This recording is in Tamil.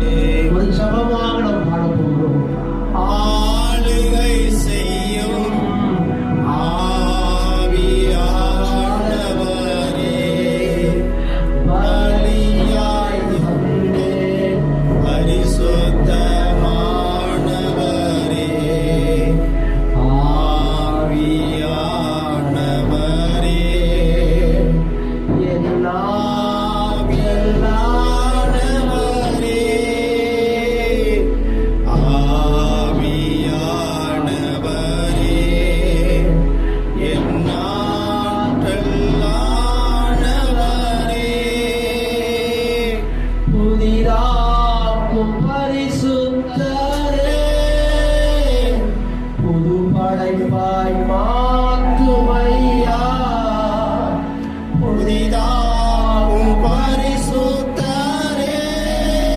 day. பரிசுத்தரே. புது படைப்பாய் மா